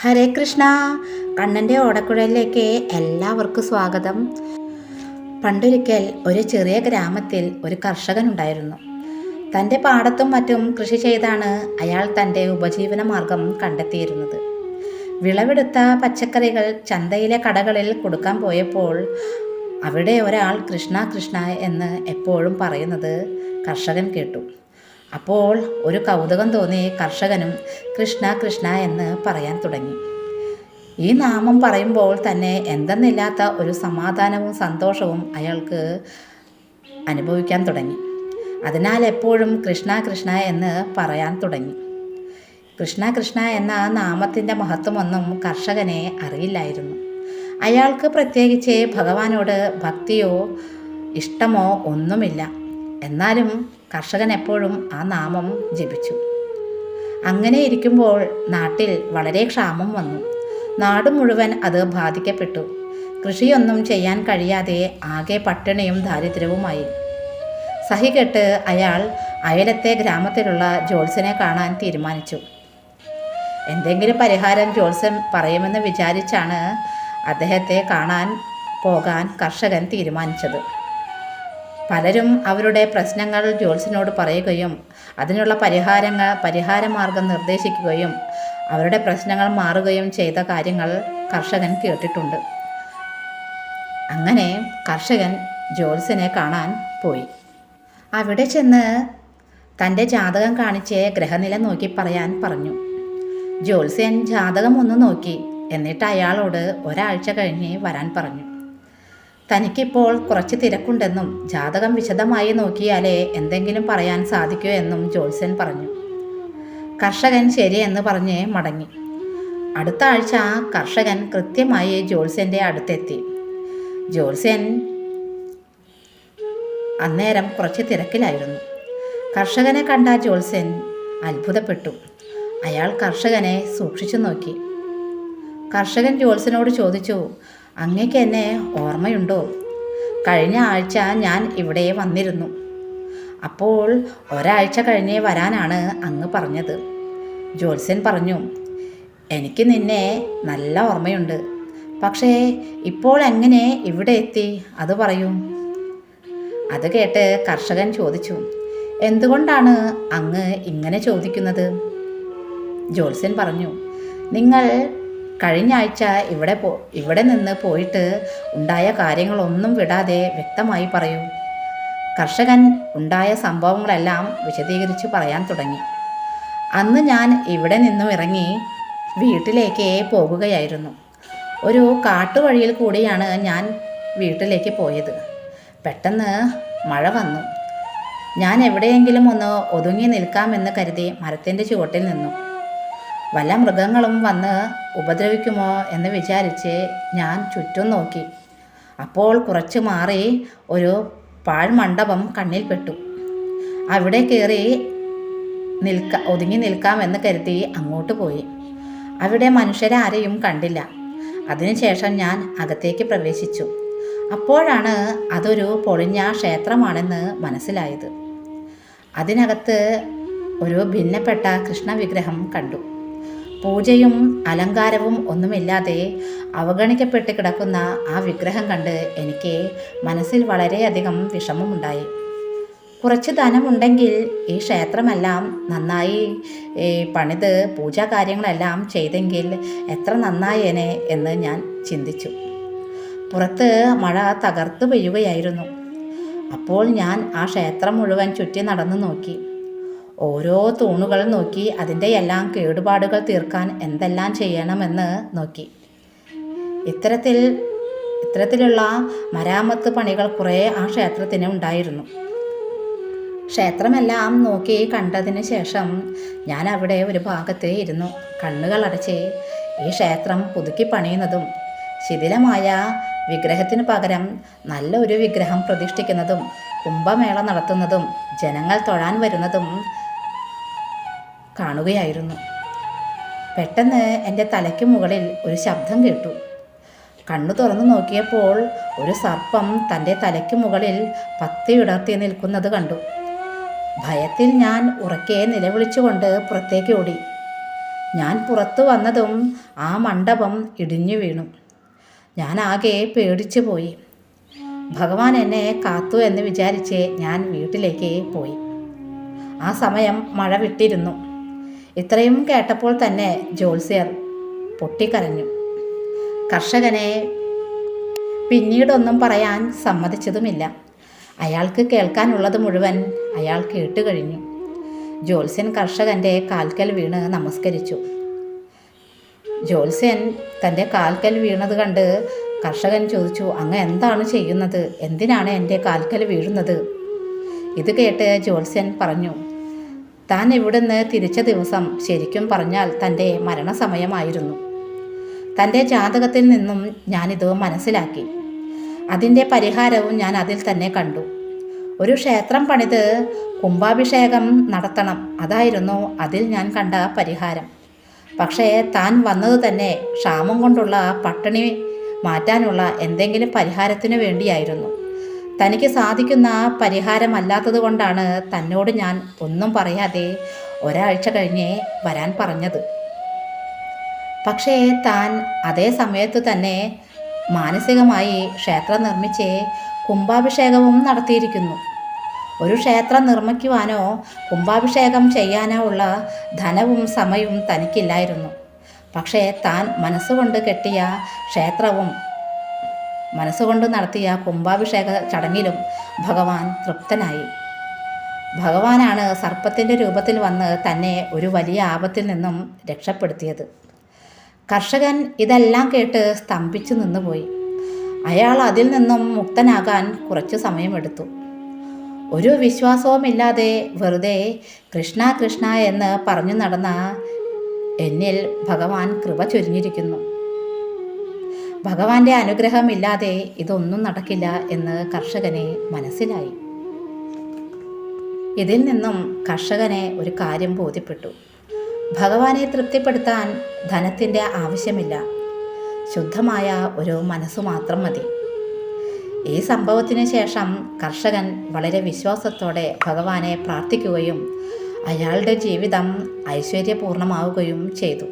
ഹരേ കൃഷ്ണ. കണ്ണന്റെ ഓടക്കുഴലിലേക്ക് എല്ലാവർക്കും സ്വാഗതം. പണ്ടൊരിക്കൽ ഒരു ചെറിയ ഗ്രാമത്തിൽ ഒരു കർഷകൻ ഉണ്ടായിരുന്നു തന്റെ പാടത്തും മറ്റും കൃഷി ചെയ്താണ് അയാൾ തന്റെ ഉപജീവന മാർഗം കണ്ടെത്തിയിരുന്നത്. വിളവെടുത്ത പച്ചക്കറികൾ ചന്തയിലെ കടകളിൽ കൊടുക്കാൻ പോയപ്പോൾ അവിടെ ഒരാൾ കൃഷ്ണ കൃഷ്ണ എന്ന് എപ്പോഴും പറയുന്നത് കർഷകൻ കേട്ടു. അപ്പോൾ ഒരു കൗതുകം തോന്നി കർഷകനും കൃഷ്ണ കൃഷ്ണ എന്ന് പറയാൻ തുടങ്ങി. ഈ നാമം പറയുമ്പോൾ തന്നെ എന്തെന്നില്ലാത്ത ഒരു സമാധാനവും സന്തോഷവും അയാൾക്ക് അനുഭവിക്കാൻ തുടങ്ങി. അതിനാൽ എപ്പോഴും കൃഷ്ണ കൃഷ്ണ എന്ന് പറയാൻ തുടങ്ങി. കൃഷ്ണ കൃഷ്ണ എന്ന നാമത്തിന്റെ മഹത്വമൊന്നും കർഷകനെ അറിയില്ലായിരുന്നു. അയാൾക്ക് പ്രത്യേകിച്ച് ഭഗവാനോട് ഭക്തിയോ ഇഷ്ടമോ ഒന്നുമില്ല. എന്നാലും കർഷകൻ എപ്പോഴും ആ നാമം ജപിച്ചു. അങ്ങനെ ഇരിക്കുമ്പോൾ നാട്ടിൽ വളരെ ക്ഷാമം വന്നു. നാട് മുഴുവൻ അത് ബാധിക്കപ്പെട്ടു. കൃഷിയൊന്നും ചെയ്യാൻ കഴിയാതെ ആകെ പട്ടിണിയും ദാരിദ്ര്യവുമായി. സഹികെട്ട് അയാൾ അയലത്തെ ഗ്രാമത്തിലുള്ള ജോത്സനെ കാണാൻ തീരുമാനിച്ചു. എന്തെങ്കിലും പരിഹാരം ജോത്സൻ പറയുമെന്ന് വിചാരിച്ചാണ് അദ്ദേഹത്തെ കാണാൻ പോകാൻ കർഷകൻ തീരുമാനിച്ചത്. പലരും അവരുടെ പ്രശ്നങ്ങൾ ജോത്സ്യനോട് പറയുകയും അതിനുള്ള പരിഹാരങ്ങൾ പരിഹാരമാർഗം നിർദ്ദേശിക്കുകയും അവരുടെ പ്രശ്നങ്ങൾ മാറുകയും ചെയ്ത കാര്യങ്ങൾ കർഷകൻ കേട്ടിട്ടുണ്ട്. അങ്ങനെ കർഷകൻ ജോത്സ്യനെ കാണാൻ പോയി. അവിടെ ചെന്ന് തന്റെ ജാതകം കാണിച്ച് ഗ്രഹനില നോക്കി പറയാൻ പറഞ്ഞു. ജ്യോത്സ്യൻ ജാതകം ഒന്ന് നോക്കി. എന്നിട്ട് അയാളോട് ഒരാഴ്ച കഴിഞ്ഞ് വരാൻ പറഞ്ഞു. തനിക്കിപ്പോൾ കുറച്ച് തിരക്കുണ്ടെന്നും ജാതകം വിശദമായി നോക്കിയാലേ എന്തെങ്കിലും പറയാൻ സാധിക്കൂ എന്നും ജോത്സ്യൻ പറഞ്ഞു. കർഷകൻ ശരിയെന്ന് പറഞ്ഞ് മടങ്ങി. അടുത്ത ആഴ്ച കർഷകൻ കൃത്യമായി ജോത്സ്യന്റെ അടുത്തെത്തി. ജോത്സ്യൻ അന്നേരം കുറച്ച് തിരക്കിലായിരുന്നു. കർഷകനെ കണ്ട ജോത്സ്യൻ അത്ഭുതപ്പെട്ടു. അയാൾ കർഷകനെ സൂക്ഷിച്ചു നോക്കി. കർഷകൻ ജോത്സ്യനോട് ചോദിച്ചു അങ്ങക്ക് എന്നെ ഓർമ്മയുണ്ടോ? കഴിഞ്ഞ ആഴ്ച ഞാൻ ഇവിടെ വന്നിരുന്നു. അപ്പോൾ ഒരാഴ്ച കഴിഞ്ഞേ വരാനാണ് അങ്ങ് പറഞ്ഞത്. ജോത്സ്യൻ പറഞ്ഞു എനിക്ക് നിന്നെ നല്ല ഓർമ്മയുണ്ട്. പക്ഷേ ഇപ്പോൾ എങ്ങനെ ഇവിടെ എത്തി? അത് പറയൂ. അത് കേട്ട് കർഷകൻ ചോദിച്ചു എന്തുകൊണ്ടാണ് അങ്ങ് ഇങ്ങനെ ചോദിക്കുന്നത്? ജോത്സ്യൻ പറഞ്ഞു നിങ്ങൾ കഴിഞ്ഞ ആഴ്ച ഇവിടെ പോ ഇവിടെ നിന്ന് പോയിട്ട് ഉണ്ടായ കാര്യങ്ങളൊന്നും വിടാതെ വ്യക്തമായി പറയൂ. കർഷകൻ ഉണ്ടായ സംഭവങ്ങളെല്ലാം വിശദീകരിച്ച് പറയാൻ തുടങ്ങി. അന്ന് ഞാൻ ഇവിടെ നിന്നും ഇറങ്ങി വീട്ടിലേക്ക് പോകുകയായിരുന്നു. ഒരു കാട്ടുവഴിയിൽ കൂടിയാണ് ഞാൻ വീട്ടിലേക്ക് പോയത്. പെട്ടെന്ന് മഴ വന്നു. ഞാൻ എവിടെയെങ്കിലും ഒന്ന് ഒതുങ്ങി നിൽക്കാമെന്ന് കരുതി മരത്തിന്റെ ചുവട്ടിൽ നിന്നു. വല്ല മൃഗങ്ങളും വന്ന് ഉപദ്രവിക്കുമോ എന്ന് വിചാരിച്ച് ഞാൻ ചുറ്റും നോക്കി. അപ്പോൾ കുറച്ച് മാറി ഒരു പാഴ്മണ്ഡപം കണ്ണിൽപ്പെട്ടു അവിടെ കയറി നിൽക്ക ഒതുങ്ങി നിൽക്കാമെന്ന് കരുതി അങ്ങോട്ട് പോയി. അവിടെ മനുഷ്യരാരെയും കണ്ടില്ല. അതിനുശേഷം ഞാൻ അകത്തേക്ക് പ്രവേശിച്ചു. അപ്പോഴാണ് അതൊരു പൊളിഞ്ഞ ക്ഷേത്രമാണെന്ന് മനസ്സിലായത്. അതിനകത്ത് ഒരു ഭിന്നപ്പെട്ട കൃഷ്ണവിഗ്രഹം കണ്ടു. പൂജയും അലങ്കാരവും ഒന്നുമില്ലാതെ അവഗണിക്കപ്പെട്ട് കിടക്കുന്ന ആ വിഗ്രഹം കണ്ട് എനിക്ക് മനസ്സിൽ വളരെയധികം വിഷമമുണ്ടായി. കുറച്ച് ധനമുണ്ടെങ്കിൽ ഈ ക്ഷേത്രമെല്ലാം നന്നായി പണിത് പൂജാ കാര്യങ്ങളെല്ലാം ചെയ്തെങ്കിൽ എത്ര നന്നായേനെ എന്ന് ഞാൻ ചിന്തിച്ചു. പുറത്ത് മഴ തകർത്ത് പെയ്യുകയായിരുന്നു. അപ്പോൾ ഞാൻ ആ ക്ഷേത്രം മുഴുവൻ ചുറ്റി നടന്നു നോക്കി. ഓരോ തൂണുകൾ നോക്കി അതിന്റെ എല്ലാം കേടുപാടുകൾ തീർക്കാൻ എന്തെല്ലാം ചെയ്യണമെന്ന് നോക്കി. ഇത്തരത്തിൽ ഇത്തരത്തിലുള്ള മരാമത്ത് പണികൾ കുറേ ആ ക്ഷേത്രത്തിന് ഉണ്ടായിരുന്നു. ക്ഷേത്രമെല്ലാം നോക്കി കണ്ടതിന് ശേഷം ഞാൻ അവിടെ ഒരു ഭാഗത്ത് ഇരുന്നു. കണ്ണുകൾ അടച്ച് ഈ ക്ഷേത്രം പുതുക്കി പണിയുന്നതും ശിഥിലമായ വിഗ്രഹത്തിന് പകരം നല്ലൊരു വിഗ്രഹം പ്രതിഷ്ഠിക്കുന്നതും കുംഭമേള നടത്തുന്നതും ജനങ്ങൾ തൊഴാൻ വരുന്നതും കാണുകയായിരുന്നു. പെട്ടെന്ന് എന്റെ തലയ്ക്ക് മുകളിൽ ഒരു ശബ്ദം കേട്ടു. കണ്ണു തുറന്നു നോക്കിയപ്പോൾ ഒരു സർപ്പം തന്റെ തലയ്ക്ക് മുകളിൽ പത്തിയുടർത്തി നിൽക്കുന്നത് കണ്ടു. ഭയത്തിൽ ഞാൻ ഉറക്കെ നിലവിളിച്ചുകൊണ്ട് പുറത്തേക്ക് ഓടി. ഞാൻ പുറത്തു വന്നതും ആ മണ്ഡപം ഇടിഞ്ഞു വീണു. ഞാൻ ആകെ പേടിച്ചു പോയി. ഭഗവാൻ എന്നെ കാത്തു എന്ന് വിചാരിച്ച് ഞാൻ വീട്ടിലേക്ക് പോയി. ആ സമയം മഴ വിട്ടിരുന്നു. ഇത്രയും കേട്ടപ്പോൾ തന്നെ ജോത്സ്യർ പൊട്ടിക്കരഞ്ഞു. കർഷകനെ പിന്നീടൊന്നും പറയാൻ സമ്മതിച്ചതുമില്ല. അയാൾക്ക് കേൾക്കാനുള്ളത് മുഴുവൻ അയാൾ കേട്ട് കഴിഞ്ഞു. ജോത്സ്യൻ കർഷകന്റെ കാൽക്കൽ വീണ് നമസ്കരിച്ചു. ജോത്സ്യൻ തന്റെ കാൽക്കൽ വീണത് കണ്ട് കർഷകൻ ചോദിച്ചു അങ്ങ് എന്താണ് ചെയ്യുന്നത്? എന്തിനാണ് എന്റെ കാൽക്കൽ വീഴുന്നത്? ഇത് കേട്ട് ജോത്സ്യൻ പറഞ്ഞു താൻ ഇവിടുന്ന് തിരിച്ച ദിവസം ശരിക്കും പറഞ്ഞാൽ തന്റെ മരണസമയമായിരുന്നു. തന്റെ ജാതകത്തിൽ നിന്നും ഞാനിത് മനസ്സിലാക്കി. അതിന്റെ പരിഹാരവും ഞാൻ അതിൽ തന്നെ കണ്ടു. ഒരു ക്ഷേത്രം പണിത് കുംഭാഭിഷേകം നടത്തണം അതായിരുന്നു അതിൽ ഞാൻ കണ്ട പരിഹാരം. പക്ഷേ താൻ വന്നത് തന്നെ ക്ഷാമം കൊണ്ടുള്ള പട്ടിണി മാറ്റാനുള്ള എന്തെങ്കിലും പരിഹാരത്തിനു വേണ്ടിയായിരുന്നു. തനിക്ക് സാധിക്കുന്ന പരിഹാരമല്ലാത്തത് കൊണ്ടാണ് തന്നോട് ഞാൻ ഒന്നും പറയാതെ ഒരാഴ്ച കഴിഞ്ഞേ വരാൻ പറഞ്ഞത്. പക്ഷേ താൻ അതേ സമയത്ത് തന്നെ മാനസികമായി ക്ഷേത്രം നിർമ്മിച്ച് കുംഭാഭിഷേകവും നടത്തിയിരിക്കുന്നു. ഒരു ക്ഷേത്രം നിർമ്മിക്കുവാനോ കുംഭാഭിഷേകം ചെയ്യാനോ ഉള്ള ധനവും സമയവും തനിക്കില്ലായിരുന്നു. പക്ഷേ താൻ മനസ്സുകൊണ്ട് കെട്ടിയ ക്ഷേത്രവും മനസ്സുകൊണ്ട് നടത്തിയ കുംഭാഭിഷേക ചടങ്ങിലും ഭഗവാൻ തൃപ്തനായി. ഭഗവാനാണ് സർപ്പത്തിന്റെ രൂപത്തിൽ വന്ന് തന്നെ ഒരു വലിയ ആപത്തിൽ നിന്നും രക്ഷപ്പെടുത്തിയത്. കർഷകൻ ഇതെല്ലാം കേട്ട് സ്തംഭിച്ചു നിന്നുപോയി. അയാൾ അതിൽ നിന്നും മുക്തനാകാൻ കുറച്ചു സമയമെടുത്തു. ഒരു വിശ്വാസവുമില്ലാതെ വെറുതെ കൃഷ്ണ കൃഷ്ണ എന്ന് പറഞ്ഞു നടന്ന എന്നിൽ ഭഗവാൻ കൃപ ചൊരിഞ്ഞിരിക്കുന്നു. ഭഗവാന്റെ അനുഗ്രഹമില്ലാതെ ഇതൊന്നും നടക്കില്ല എന്ന് കർഷകനെ മനസ്സിലായി. ഇതിൽ നിന്നും കർഷകനെ ഒരു കാര്യം ബോധ്യപ്പെട്ടു. ഭഗവാനെ തൃപ്തിപ്പെടുത്താൻ ധനത്തിന്റെ ആവശ്യമില്ല. ശുദ്ധമായ ഒരു മനസ്സ് മാത്രം മതി. ഈ സംഭവത്തിന് ശേഷം കർഷകൻ വളരെ വിശ്വാസത്തോടെ ഭഗവാനെ പ്രാർത്ഥിക്കുകയും അയാളുടെ ജീവിതം ഐശ്വര്യപൂർണമാവുകയും ചെയ്തു.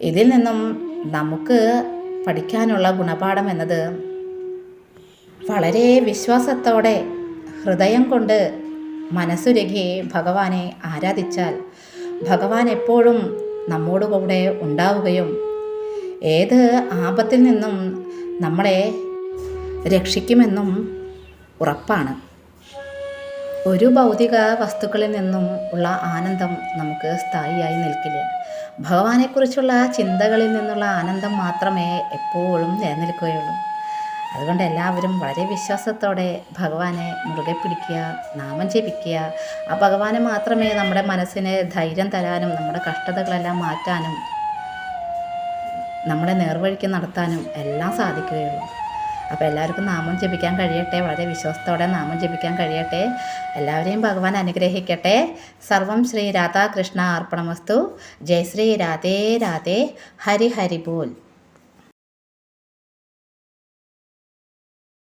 ഇതിൽ നിന്നും നമുക്ക് പഠിക്കാനുള്ള ഗുണപാഠം എന്നത് വളരെ വിശ്വാസത്തോടെ ഹൃദയം കൊണ്ട് മനസ്സുരുകി ഭഗവാനെ ആരാധിച്ചാൽ ഭഗവാൻ എപ്പോഴും നമ്മോട് കൂടെ ഉണ്ടാവുകയും ഏത് ആപത്തിൽ നിന്നും നമ്മളെ രക്ഷിക്കുമെന്നും ഉറപ്പാണ്. ഒരു ഭൗതിക വസ്തുക്കളിൽ നിന്നും ഉള്ള ആനന്ദം നമുക്ക് സ്ഥായിയായി നിൽക്കില്ല? ഭഗവാനെക്കുറിച്ചുള്ള ചിന്തകളിൽ നിന്നുള്ള ആനന്ദം മാത്രമേ എപ്പോഴും നിലനിൽക്കുകയുള്ളൂ. അതുകൊണ്ട് എല്ലാവരും വളരെ വിശ്വാസത്തോടെ ഭഗവാനെ മുറുകെ പിടിക്കുക നാമം ജപിക്കുക. ആ ഭഗവാനെ മാത്രമേ നമ്മുടെ മനസ്സിന് ധൈര്യം തരാനും നമ്മുടെ കഷ്ടതകളെല്ലാം മാറ്റാനും നമ്മളെ നേർവഴിക്ക് നടത്താനും എല്ലാം സാധിക്കുകയുള്ളൂ. അപ്പോൾ എല്ലാവർക്കും നാമം ജപിക്കാൻ കഴിയട്ടെ. വളരെ വിശ്വാസത്തോടെ നാമം ജപിക്കാൻ കഴിയട്ടെ. എല്ലാവരെയും ഭഗവാൻ അനുഗ്രഹിക്കട്ടെ. സർവം ശ്രീ രാധാകൃഷ്ണ അർപ്പണമസ്തു. ജയ് ശ്രീ രാധേ രാധേ. ഹരി ബോൽ.